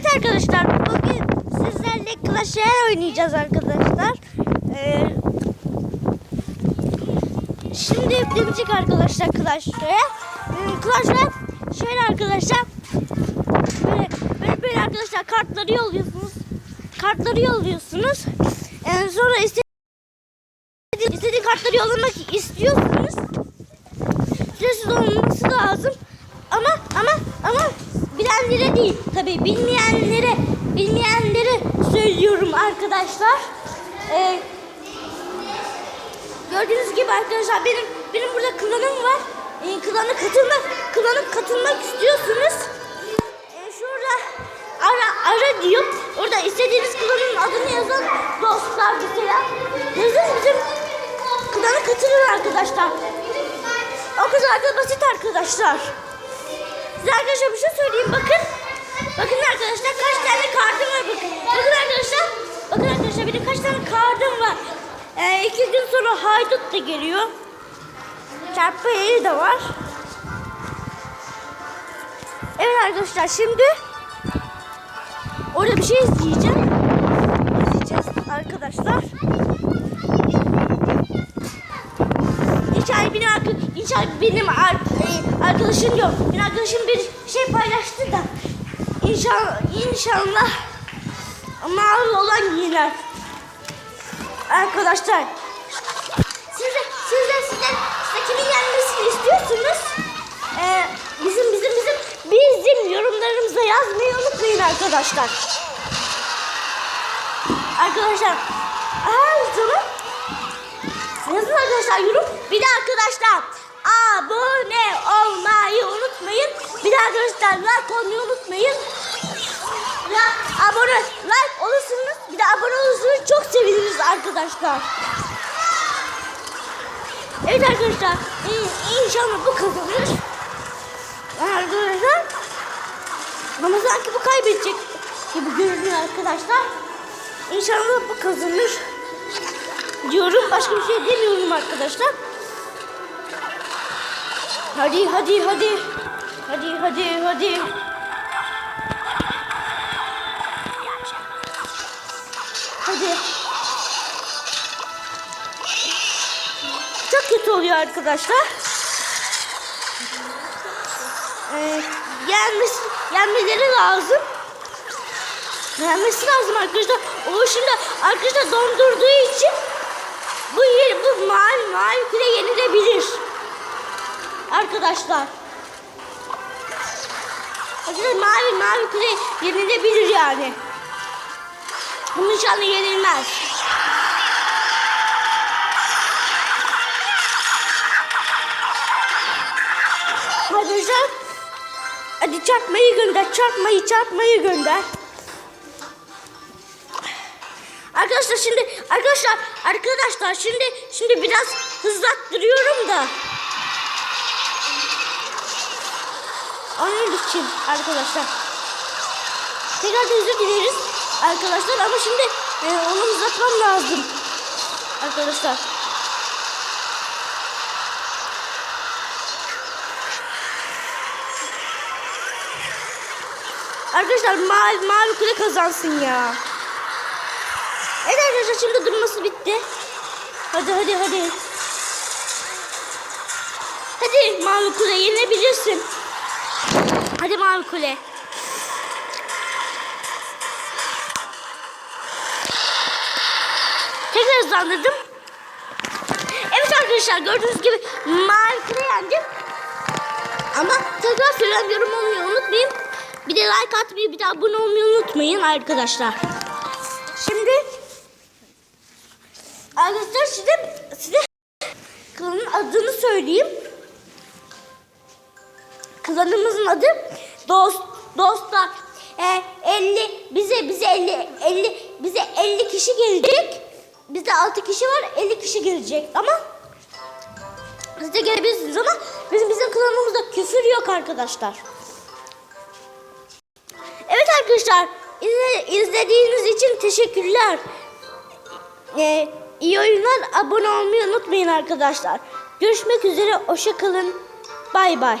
Evet arkadaşlar bugün sizlerle Clash Royale oynayacağız arkadaşlar. Ee, şimdi deneyecek arkadaşlar Clash Royale. Ee, Clash Royale şöyle arkadaşlar. Böyle, böyle, böyle arkadaşlar kartları yolluyorsunuz. Kartları yolluyorsunuz. Ee, sonra istediğiniz, kartları yollamak istiyorsunuz. Süresiz olması lazım. Bilenlere değil. Tabii bilmeyenlere bilmeyenlere söylüyorum arkadaşlar. Ee, gördüğünüz gibi arkadaşlar benim benim burada klanım var. Ee, klana katılmak klana katılmak istiyorsunuz. Ee, şurada ara ara diyor. Orada istediğiniz klanın adını yazın. Dostlar mesela. Yazın bizim klana katılın arkadaşlar. O kadar da basit arkadaşlar. Size arkadaşlar bir şey söyleyeyim bakın. Bakın arkadaşlar kaç tane kartım var bakın. Bakın arkadaşlar. Bakın arkadaşlar benim kaç tane kartım var. Ee, iki gün sonra haydut da geliyor. Çarpı yeri de var. Evet arkadaşlar şimdi orada bir şey izleyeceğim. İzleyeceğiz arkadaşlar. İnşallah benim, arka, inşallah benim e, arkadaşım yok. Benim arkadaşım bir şey paylaştı da. İnşallah, inşallah mavi olan yener. Arkadaşlar. Siz de, siz de, siz de, siz de kimin yenmesini istiyorsunuz? Ee, bizim, bizim, bizim, bizim yorumlarımıza yazmayı unutmayın arkadaşlar. Arkadaşlar, her zaman Yazın arkadaşlar yorum. Bir de arkadaşlar abone olmayı unutmayın. Bir de arkadaşlar like olmayı unutmayın. Ya abone like olursunuz. Bir de abone olursunuz çok seviniriz arkadaşlar. Evet arkadaşlar in- inşallah bu kazanır. Arkadaşlar ama sanki bu kaybedecek gibi görünüyor arkadaşlar. İnşallah bu kazanır diyorum. Başka bir şey demiyorum arkadaşlar. Hadi hadi hadi. Hadi hadi hadi. Hadi. Çok kötü oluyor arkadaşlar. Ee, gelmesi, gelmeleri lazım. Gelmesi lazım arkadaşlar. O şimdi arkadaşlar dondurduğu için bu yer, bu mavi mavi küre yenilebilir. Arkadaşlar. Arkadaşlar mavi mavi küre yenilebilir yani. Bunun inşallah yenilmez. Arkadaşlar. Hadi çarpmayı gönder. Çarpmayı çarpmayı gönder. Arkadaşlar şimdi arkadaşlar arkadaşlar şimdi şimdi biraz hızlattırıyorum da. Onun için arkadaşlar. Tekrar özür dileriz arkadaşlar ama şimdi e, onu hızlatmam lazım. Arkadaşlar. Arkadaşlar mavi mavi kule kazansın ya. Evet arkadaşlar şimdi durması bitti. Hadi hadi hadi. Hadi mavi kule yenebilirsin. Hadi mavi kule. Tekrar hızlandırdım. Evet arkadaşlar gördüğünüz gibi mavi kule yendim. Ama tekrar söylüyorum yorum olmayı unutmayın. Bir de like atmayı bir de abone olmayı unutmayın arkadaşlar. Şimdi arkadaşlar size size klanın adını söyleyeyim. Klanımızın adı Dost Dostlar. E, 50 bize bize 50 50 bize 50 kişi gelecek. Bizde 6 kişi var 50 kişi gelecek ama siz de gelebilirsiniz ama bizim bizim klanımızda küfür yok arkadaşlar. Evet arkadaşlar izle, izlediğiniz için teşekkürler. Ee, iyi oyunlar abone olmayı unutmayın arkadaşlar. Görüşmek üzere hoşça kalın. Bay bay.